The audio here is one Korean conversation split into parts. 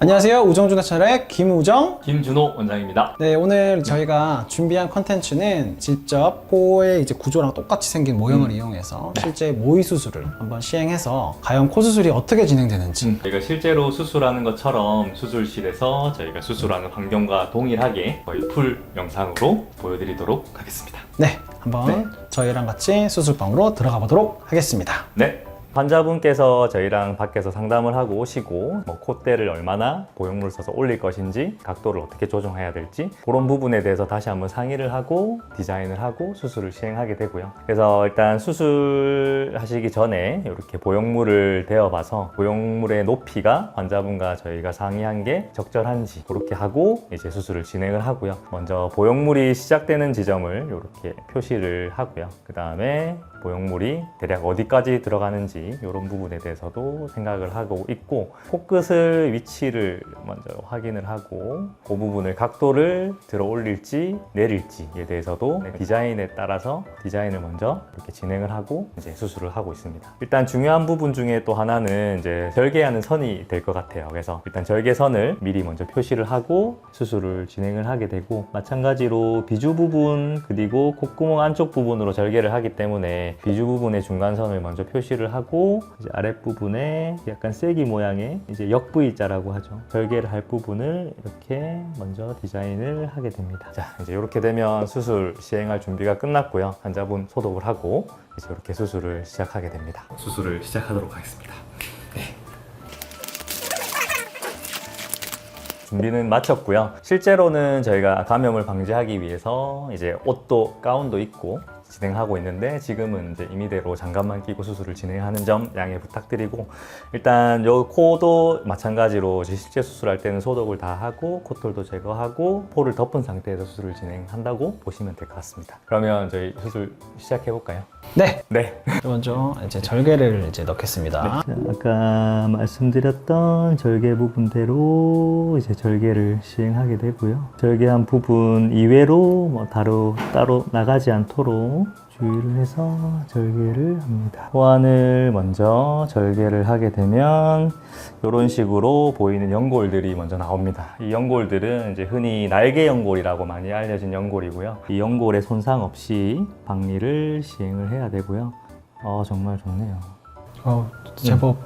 안녕하세요. 우정준의 차례 김우정. 김준호 원장입니다. 네, 오늘 저희가 준비한 컨텐츠는 직접 코의 이제 구조랑 똑같이 생긴 모형을 이용해서 실제 모의 수술을 한번 시행해서 과연 코 수술이 어떻게 진행되는지 저희가 실제로 수술하는 것처럼 수술실에서 저희가 수술하는 환경과 동일하게 거의 풀 영상으로 보여드리도록 하겠습니다. 네, 한번 저희랑 같이 수술방으로 들어가 보도록 하겠습니다. 네. 환자분께서 저희랑 밖에서 상담을 하고 오시고 뭐 콧대를 얼마나 보형물을 써서 올릴 것인지 각도를 어떻게 조정해야 될지 그런 부분에 대해서 다시 한번 상의를 하고 디자인을 하고 수술을 시행하게 되고요. 그래서 일단 수술하시기 전에 이렇게 보형물을 대어 봐서 보형물의 높이가 환자분과 저희가 상의한 게 적절한지 그렇게 하고 이제 수술을 진행을 하고요. 먼저 보형물이 시작되는 지점을 이렇게 표시를 하고요. 그 다음에 보형물이 대략 어디까지 들어가는지 이런 부분에 대해서도 생각을 하고 있고 코끝의 위치를 먼저 확인을 하고 그 부분을 각도를 들어 올릴지 내릴지에 대해서도 디자인에 따라서 디자인을 먼저 이렇게 진행을 하고 이제 수술을 하고 있습니다. 일단 중요한 부분 중에 또 하나는 이제 절개하는 선이 될 것 같아요. 그래서 일단 절개선을 미리 먼저 표시를 하고 수술을 진행을 하게 되고 마찬가지로 비주 부분 그리고 콧구멍 안쪽 부분으로 절개를 하기 때문에 비주 부분의 중간선을 먼저 표시를 하고 이제 아랫부분에 약간 쐐기 모양의 이제 역V자라고 하죠. 절개를 할 부분을 이렇게 먼저 디자인을 하게 됩니다. 자, 이제 이렇게 되면 수술 시행할 준비가 끝났고요. 환자분 소독을 하고 이제 이렇게 수술을 시작하게 됩니다. 수술을 시작하도록 하겠습니다. 준비는 마쳤고요. 실제로는 저희가 감염을 방지하기 위해서 이제 옷도 가운도 입고 진행하고 있는데 지금은 이제 임의대로 장갑만 끼고 수술을 진행하는 점 양해 부탁드리고 일단 요 코도 마찬가지로 실제 수술할 때는 소독을 다 하고 코털도 제거하고 포를 덮은 상태에서 수술을 진행한다고 보시면 될 것 같습니다. 그러면 저희 수술 시작해 볼까요? 네, 네. 먼저 이제 절개를 이제 넣겠습니다. 아까 말씀드렸던 절개 부분대로 이제 절개를 시행하게 되고요. 절개한 부분 이외로 뭐 따로 따로 나가지 않도록 주의를 해서 절개를 합니다. 호환을 먼저 절개를 하게 되면 이런 식으로 보이는 연골들이 먼저 나옵니다. 이 연골들은 이제 흔히 날개 연골이라고 많이 알려진 연골이고요. 이 연골에 손상 없이 박리를 시행을 해야 되고요. 어 정말 좋네요. 어, 제법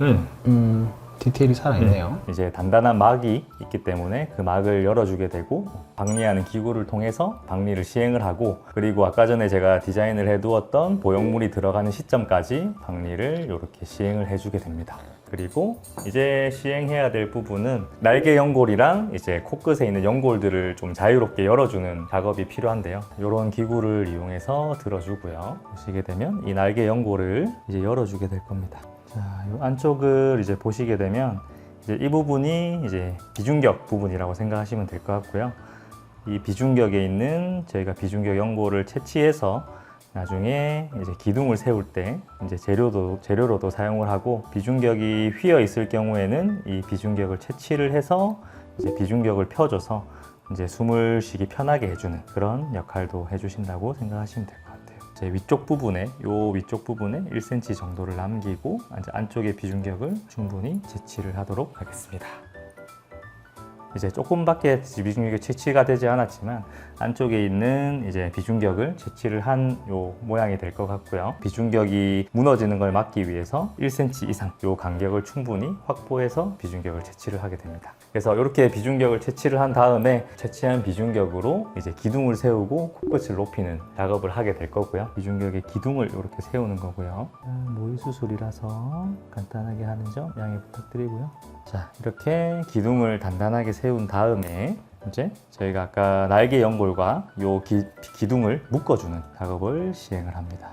음. 음, 디테일이 살아있네요. 이제 단단한 막이 있기 때문에 그 막을 열어주게 되고 박리하는 기구를 통해서 박리를 시행을 하고 그리고 아까 전에 제가 디자인을 해두었던 보형물이 들어가는 시점까지 박리를 이렇게 시행을 해주게 됩니다. 그리고 이제 시행해야 될 부분은 날개 연골이랑 이제 코끝에 있는 연골들을 좀 자유롭게 열어주는 작업이 필요한데요. 이런 기구를 이용해서 들어주고요. 보시게 되면 이 날개 연골을 이제 열어주게 될 겁니다. 자, 이 안쪽을 이제 보시게 되면 이제 이 부분이 이제 비중격 부분이라고 생각하시면 될 것 같고요. 이 비중격에 있는 저희가 비중격 연골을 채취해서 나중에 이제 기둥을 세울 때 이제 재료도 재료로도 사용을 하고 비중격이 휘어 있을 경우에는 이 비중격을 채취를 해서 이제 비중격을 펴줘서 이제 숨을 쉬기 편하게 해주는 그런 역할도 해주신다고 생각하시면 될 것 같아요. 제 위쪽 부분에 요 위쪽 부분에 1cm 정도를 남기고 안쪽의 비중격을 충분히 채취를 하도록 하겠습니다. 이제 조금밖에 비중격이 채취가 되지 않았지만 안쪽에 있는 이제 비중격을 채취를 한 요 모양이 될 것 같고요. 비중격이 무너지는 걸 막기 위해서 1cm 이상 요 간격을 충분히 확보해서 비중격을 채취를 하게 됩니다. 그래서 이렇게 비중격을 채취를 한 다음에 채취한 비중격으로 이제 기둥을 세우고 코끝을 높이는 작업을 하게 될 거고요. 비중격의 기둥을 이렇게 세우는 거고요. 아, 모의 수술이라서 간단하게 하는 점 양해 부탁드리고요. 자, 이렇게 기둥을 단단하게 세운 다음에 이제 저희가 아까 날개 연골과 요 기, 기둥을 묶어주는 작업을 시행을 합니다.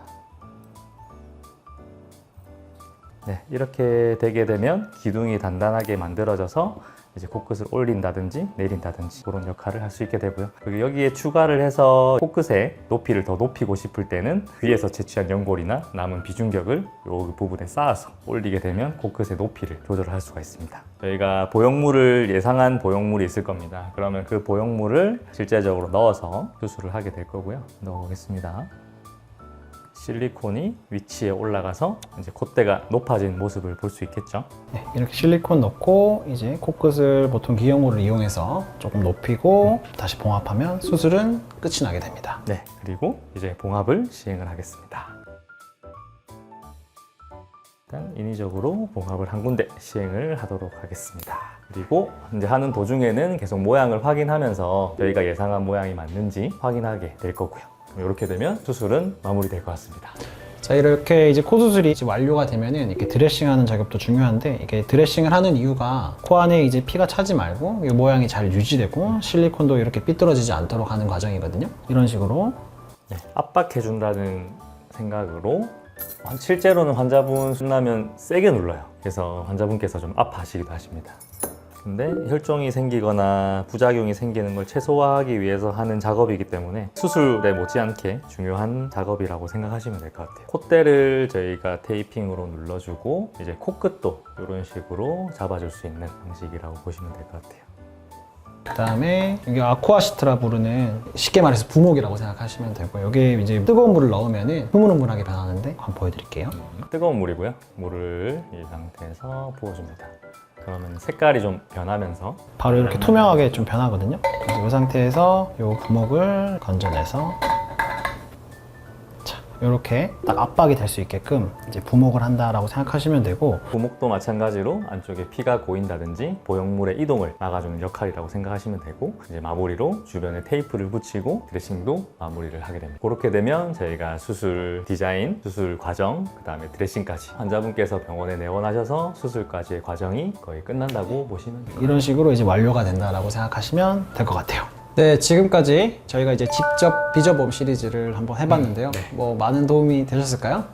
네, 이렇게 되게 되면 기둥이 단단하게 만들어져서 이제 코끝을 올린다든지 내린다든지 그런 역할을 할 수 있게 되고요. 그리고 여기에 추가를 해서 코끝의 높이를 더 높이고 싶을 때는 위에서 채취한 연골이나 남은 비중격을 이 부분에 쌓아서 올리게 되면 코끝의 높이를 조절할 수가 있습니다. 저희가 보형물을 예상한 보형물이 있을 겁니다. 그러면 그 보형물을 실제적으로 넣어서 수술을 하게 될 거고요. 넣어보겠습니다. 실리콘이 위치에 올라가서 이제 콧대가 높아진 모습을 볼 수 있겠죠. 네, 이렇게 실리콘 넣고 이제 코끝을 보통 기형물을 이용해서 조금 높이고 다시 봉합하면 수술은 끝이 나게 됩니다. 네, 그리고 이제 봉합을 시행을 하겠습니다. 일단 인위적으로 봉합을 한 군데 시행을 하도록 하겠습니다. 그리고 이제 하는 도중에는 계속 모양을 확인하면서 저희가 예상한 모양이 맞는지 확인하게 될 거고요. 그럼 이렇게 되면 수술은 마무리될 것 같습니다. 자 이렇게 이제 코 수술이 이제 완료가 되면은 이렇게 드레싱하는 작업도 중요한데 이게 드레싱을 하는 이유가 코 안에 이제 피가 차지 말고 이 모양이 잘 유지되고 실리콘도 이렇게 삐뚤어지지 않도록 하는 과정이거든요. 이런 식으로 네, 압박해준다는 생각으로 실제로는 환자분 숨나면 세게 눌러요. 그래서 환자분께서 좀 아파하시기도 하십니다. 근데 혈종이 생기거나 부작용이 생기는 걸 최소화하기 위해서 하는 작업이기 때문에 수술에 못지않게 중요한 작업이라고 생각하시면 될 것 같아요. 콧대를 저희가 테이핑으로 눌러주고 이제 코끝도 이런 식으로 잡아줄 수 있는 방식이라고 보시면 될 것 같아요. 그 다음에 이게 아쿠아시트라 부르는 쉽게 말해서 부목이라고 생각하시면 되고 여기에 이제 뜨거운 물을 넣으면은 흐물흐물하게 변하는데 한번 보여드릴게요. 뜨거운 물이고요. 물을 이 상태에서 부어줍니다. 그러면 색깔이 좀 변하면서 바로 이렇게 투명하게 좀 변하거든요. 그래서 이 상태에서 이 부목을 건져내서 자 이렇게 딱 압박이 될 수 있게끔 이제 부목을 한다라고 생각하시면 되고 부목도 마찬가지로 안쪽에 피가 고인다든지 보형물의 이동을 막아주는 역할이라고 생각하시면 되고 이제 마무리로 주변에 테이프를 붙이고 드레싱도 마무리를 하게 됩니다. 그렇게 되면 저희가 수술 디자인, 수술 과정, 그 다음에 드레싱까지 환자분께서 병원에 내원하셔서 수술까지의 과정이 거의 끝난다고 보시면 돼요. 이런 식으로 이제 완료가 된다라고 생각하시면 될 것 같아요. 네, 지금까지 저희가 이제 직접 빚어봄 시리즈를 한번 해봤는데요. 뭐 많은 도움이 되셨을까요?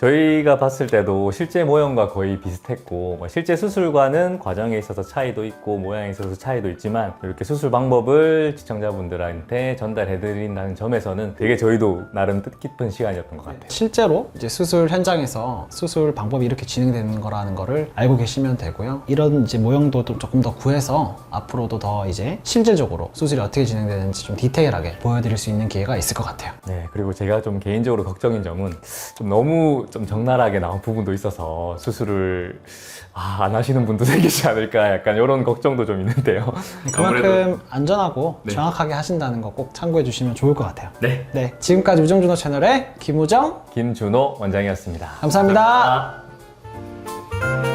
저희가 봤을 때도 실제 모형과 거의 비슷했고 뭐 실제 수술과는 과정에 있어서 차이도 있고 모양에 있어서 차이도 있지만 이렇게 수술 방법을 시청자분들한테 전달해드린다는 점에서는 되게 저희도 나름 뜻깊은 시간이었던 것 같아요. 실제로 이제 수술 현장에서 수술 방법이 이렇게 진행되는 거라는 거를 알고 계시면 되고요. 이런 이제 모형도 또 조금 더 구해서 앞으로도 더 이제 실질적으로 수술이 어떻게 진행되는지 좀 디테일하게 보여드릴 수 있는 기회가 있을 것 같아요. 네, 그리고 제가 좀 개인적으로 걱정인 점은 좀 너무 좀 적나라하게 나온 부분도 있어서 수술을 아, 안 하시는 분도 생기지 않을까 약간 이런 걱정도 좀 있는데요. 그만큼 안전하고 정확하게 하신다는 거 꼭 참고해 주시면 좋을 것 같아요. 네, 네, 지금까지 우정준호 채널의 김우정 김준호 원장이었습니다. 감사합니다. 감사합니다.